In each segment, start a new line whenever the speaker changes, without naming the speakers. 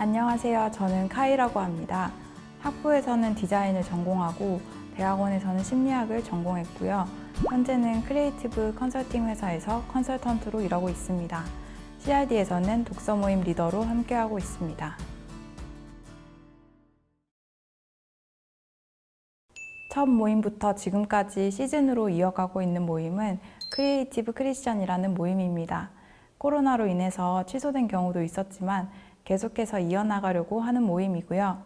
안녕하세요. 저는 카이라고 합니다. 학부에서는 디자인을 전공하고 대학원에서는 심리학을 전공했고요. 현재는 크리에이티브 컨설팅 회사에서 컨설턴트로 일하고 있습니다. CRD에서는 독서 모임 리더로 함께하고 있습니다. 첫 모임부터 지금까지 시즌으로 이어가고 있는 모임은 크리에이티브 크리스천이라는 모임입니다. 코로나로 인해서 취소된 경우도 있었지만 계속해서 이어나가려고 하는 모임이고요.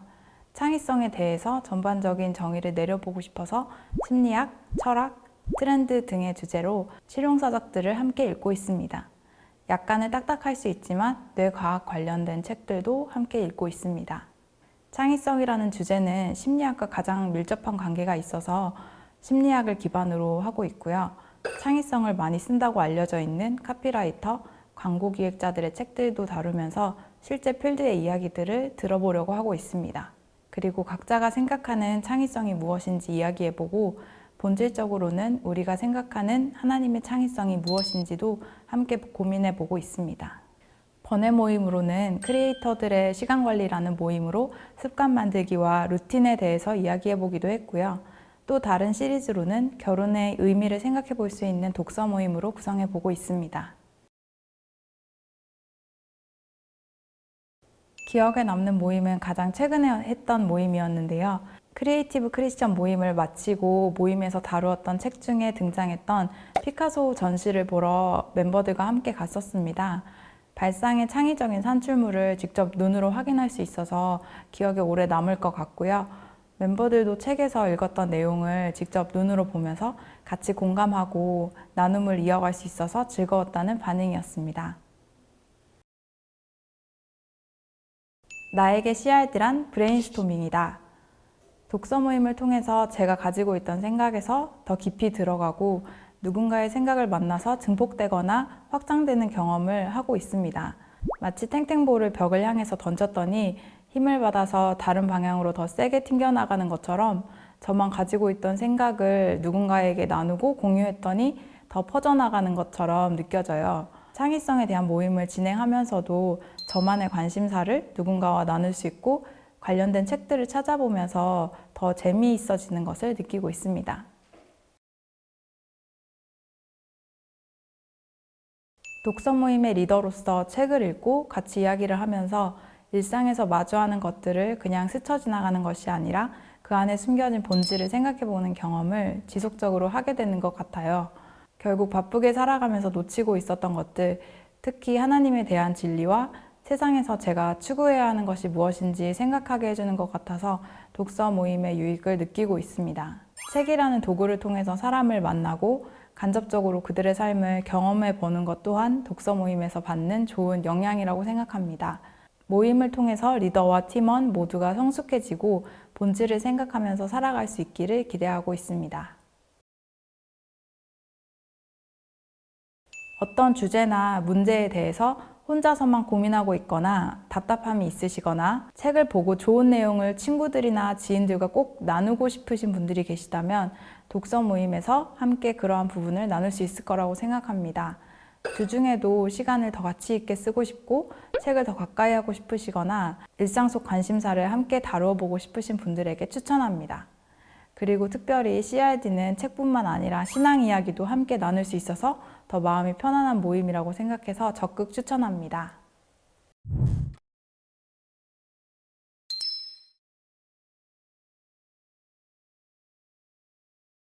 창의성에 대해서 전반적인 정의를 내려보고 싶어서 심리학, 철학, 트렌드 등의 주제로 실용서적들을 함께 읽고 있습니다. 약간은 딱딱할 수 있지만 뇌과학 관련된 책들도 함께 읽고 있습니다. 창의성이라는 주제는 심리학과 가장 밀접한 관계가 있어서 심리학을 기반으로 하고 있고요. 창의성을 많이 쓴다고 알려져 있는 카피라이터, 광고 기획자들의 책들도 다루면서 실제 필드의 이야기들을 들어보려고 하고 있습니다. 그리고 각자가 생각하는 창의성이 무엇인지 이야기해보고 본질적으로는 우리가 생각하는 하나님의 창의성이 무엇인지도 함께 고민해 보고 있습니다. 번외 모임으로는 크리에이터들의 시간 관리라는 모임으로 습관 만들기와 루틴에 대해서 이야기해 보기도 했고요. 또 다른 시리즈로는 결혼의 의미를 생각해 볼 수 있는 독서 모임으로 구성해 보고 있습니다. 기억에 남는 모임은 가장 최근에 했던 모임이었는데요. 크리에이티브 크리스천 모임을 마치고 모임에서 다루었던 책 중에 등장했던 피카소 전시를 보러 멤버들과 함께 갔었습니다. 발상의 창의적인 산출물을 직접 눈으로 확인할 수 있어서 기억에 오래 남을 것 같고요. 멤버들도 책에서 읽었던 내용을 직접 눈으로 보면서 같이 공감하고 나눔을 이어갈 수 있어서 즐거웠다는 반응이었습니다. 나에게 CRD란 브레인스토밍이다. 독서 모임을 통해서 제가 가지고 있던 생각에서 더 깊이 들어가고 누군가의 생각을 만나서 증폭되거나 확장되는 경험을 하고 있습니다. 마치 탱탱볼을 벽을 향해서 던졌더니 힘을 받아서 다른 방향으로 더 세게 튕겨나가는 것처럼 저만 가지고 있던 생각을 누군가에게 나누고 공유했더니 더 퍼져나가는 것처럼 느껴져요. 창의성에 대한 모임을 진행하면서도 저만의 관심사를 누군가와 나눌 수 있고 관련된 책들을 찾아보면서 더 재미있어지는 것을 느끼고 있습니다. 독서 모임의 리더로서 책을 읽고 같이 이야기를 하면서 일상에서 마주하는 것들을 그냥 스쳐 지나가는 것이 아니라 그 안에 숨겨진 본질을 생각해 보는 경험을 지속적으로 하게 되는 것 같아요. 결국 바쁘게 살아가면서 놓치고 있었던 것들, 특히 하나님에 대한 진리와 세상에서 제가 추구해야 하는 것이 무엇인지 생각하게 해주는 것 같아서 독서 모임의 유익을 느끼고 있습니다. 책이라는 도구를 통해서 사람을 만나고 간접적으로 그들의 삶을 경험해 보는 것 또한 독서 모임에서 받는 좋은 영향이라고 생각합니다. 모임을 통해서 리더와 팀원 모두가 성숙해지고 본질을 생각하면서 살아갈 수 있기를 기대하고 있습니다. 어떤 주제나 문제에 대해서 혼자서만 고민하고 있거나 답답함이 있으시거나 책을 보고 좋은 내용을 친구들이나 지인들과 꼭 나누고 싶으신 분들이 계시다면 독서 모임에서 함께 그러한 부분을 나눌 수 있을 거라고 생각합니다. 그 중에도 시간을 더 가치 있게 쓰고 싶고 책을 더 가까이 하고 싶으시거나 일상 속 관심사를 함께 다루어 보고 싶으신 분들에게 추천합니다. 그리고 특별히 CRD는 책뿐만 아니라 신앙 이야기도 함께 나눌 수 있어서 더 마음이 편안한 모임이라고 생각해서 적극 추천합니다.